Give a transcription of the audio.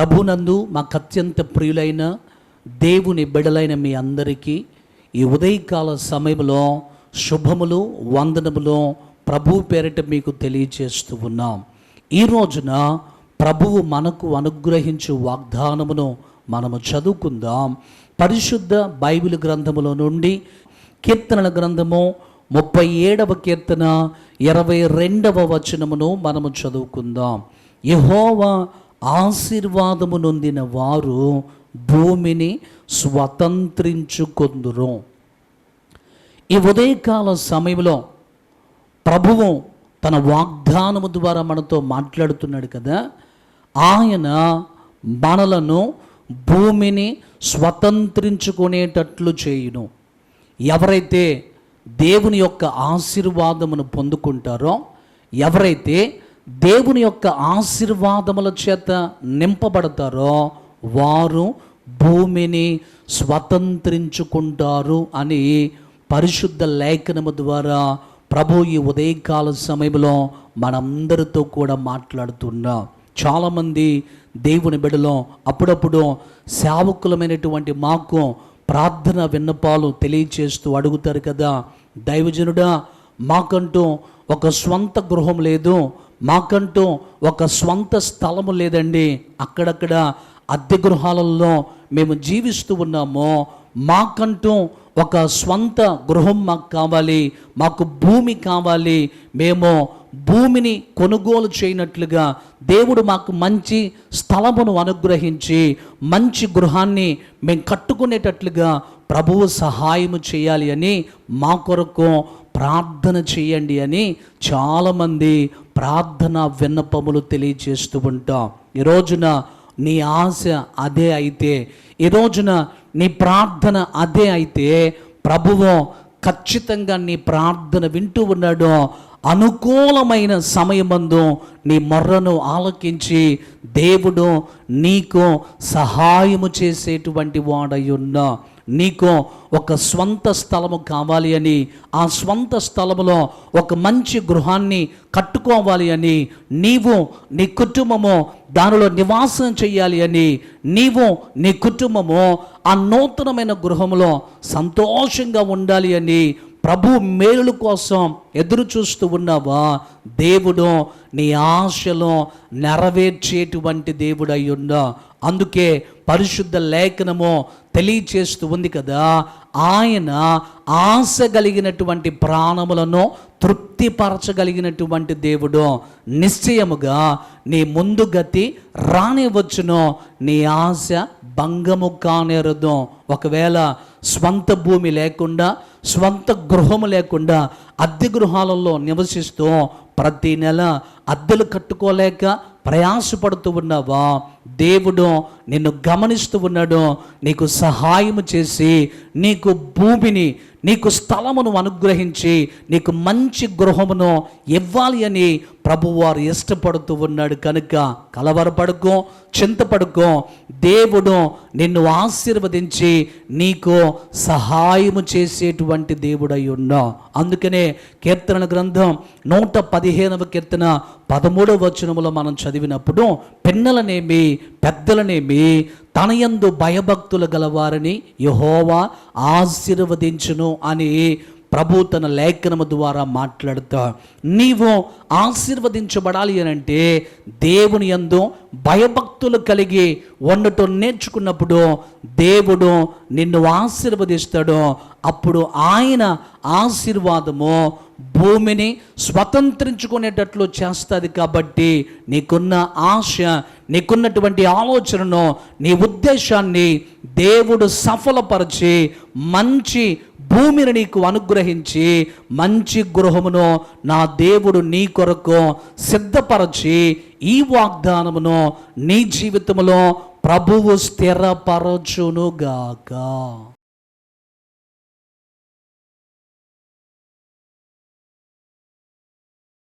ప్రభునందు మాకు అత్యంత ప్రియులైన దేవుని బిడలైన మీ అందరికీ ఈ ఉదయకాల సమయంలో శుభములు వందనములు ప్రభు పేరిట మీకు తెలియజేస్తూ ఉన్నాం. ఈ రోజున ప్రభువు మనకు అనుగ్రహించు వాగ్దానమును మనము చదువుకుందాం. పరిశుద్ధ బైబిల్ గ్రంథములో నుండి కీర్తనల గ్రంథము ముప్పై ఏడవ కీర్తన ఇరవై రెండవ వచనమును మనము చదువుకుందాం. యహోవా ఆశీర్వాదము నొందిన వారు భూమిని స్వతంత్రించుకొందురు. ఈ ఉదయకాల సమయంలో ప్రభువు తన వాగ్దానము ద్వారా మనతో మాట్లాడుతున్నాడు కదా. ఆయన మనలను భూమిని స్వతంత్రించుకునేటట్లు చేయును. ఎవరైతే దేవుని యొక్క ఆశీర్వాదమును పొందుకుంటారో ఎవరైతే దేవుని యొక్క ఆశీర్వాదముల చేత నింపబడతారో వారు భూమిని స్వతంత్రించుకుంటారు అని పరిశుద్ధ లేఖనము ద్వారా ప్రభు ఈ ఉదయకాల సమయంలో మనందరితో కూడా మాట్లాడుతున్నాం. చాలామంది దేవుని బిడలో అప్పుడప్పుడు సేవకులమైనటువంటి మాకు ప్రార్థన విన్నపాలు తెలియచేస్తూ అడుగుతారు కదా దైవజనుడా మాకంటూ ఒక స్వంత గృహం లేదు మాకంటూ ఒక స్వంత స్థలము లేదండి. అక్కడక్కడ అద్దె గృహాలలో మేము జీవిస్తూ ఉన్నాము. మాకంటూ ఒక స్వంత గృహం మాకు కావాలి మాకు భూమి కావాలి. మేము భూమిని కొనుగోలు చేయనట్లుగా దేవుడు మాకు మంచి స్థలమును అనుగ్రహించి మంచి గృహాన్ని మేము కట్టుకునేటట్లుగా ప్రభువు సహాయము చేయాలి అని మా కొరకు ప్రార్థన చేయండి అని చాలామంది ప్రార్థన విన్నపములు తెలియజేస్తూ ఉంటాం. ఈ రోజున నీ ఆశ అదే అయితే ఈ రోజున నీ ప్రార్థన అదే అయితే ప్రభువు ఖచ్చితంగా నీ ప్రార్థన వింటూ ఉన్నాడు. అనుకూలమైన సమయమందు నీ మొర్రను ఆలకించి దేవుడు నీకు సహాయము చేసేటువంటి వాడయ్యున్నా. నీకు ఒక స్వంత స్థలము కావాలి అని ఆ స్వంత స్థలములో ఒక మంచి గృహాన్ని కట్టుకోవాలి అని నీవు నీ కుటుంబము దానిలో నివాసం చేయాలి అని నీవు నీ కుటుంబము ఆ నూతనమైన గృహములో సంతోషంగా ఉండాలి అని ప్రభు మేలుల కోసం ఎదురు చూస్తూ ఉన్నావా? దేవుడు నీ ఆశలో నెరవేర్చేటువంటి దేవుడు అయి అందుకే పరిశుద్ధ లేఖనము తెలియచేస్తూ ఉంది కదా. ఆయన ఆశ కలిగినటువంటి ప్రాణములను తృప్తిపరచగలిగినటువంటి దేవుడు. నిశ్చయముగా నీ ముందు గతి రానివచ్చును. నీ ఆశ భంగము కానేరదు. ఒకవేళ స్వంత భూమి లేకుండా స్వంత గృహము లేకుండా అద్దె గృహాలలో నివసిస్తూ ప్రతి నెల అద్దెలు కట్టుకోలేక ప్రయాసపడుతూ ఉన్నావా? దేవుడు నిన్ను గమనిస్తూ ఉన్నాడు. నీకు సహాయం చేసి నీకు భూమిని నీకు స్థలమును అనుగ్రహించి నీకు మంచి గృహమును ఇవ్వాలి అని ప్రభువారు ఇష్టపడుతూ ఉన్నాడు. కనుక కలవరపడుకో చింతపడుకో దేవుడు నిన్ను ఆశీర్వదించి నీకు సహాయము చేసేటువంటి దేవుడై ఉన్నా. అందుకనే కీర్తన గ్రంథం నూట పదిహేనవ కీర్తన పదమూడవ వచనములో మనం చదివినప్పుడు పిన్నలనేమి పెద్దలనేమి తనయందు భయభక్తులు గలవారిని యహోవా ఆశీర్వదించును అని ప్రభు తన లేఖనము ద్వారా మాట్లాడుతా నీవు ఆశీర్వదించబడాలి అని అంటే దేవుని ఎందు భయభక్తులు కలిగి ఉండటం నేర్చుకున్నప్పుడు దేవుడు నిన్ను ఆశీర్వదిస్తాడు. అప్పుడు ఆయన ఆశీర్వాదము భూమిని స్వతంత్రించుకునేటట్లు చేస్తుంది కాబట్టి నీకున్న ఆశ నీకున్నటువంటి ఆలోచనను నీ ఉద్దేశాన్ని దేవుడు సఫలపరిచి మంచి భూమిని నీకు అనుగ్రహించి మంచి గృహమును నా దేవుడు నీ కొరకు సిద్ధపరచి ఈ వాగ్దానమును నీ జీవితంలో ప్రభువు స్థిరపరచునుగాక.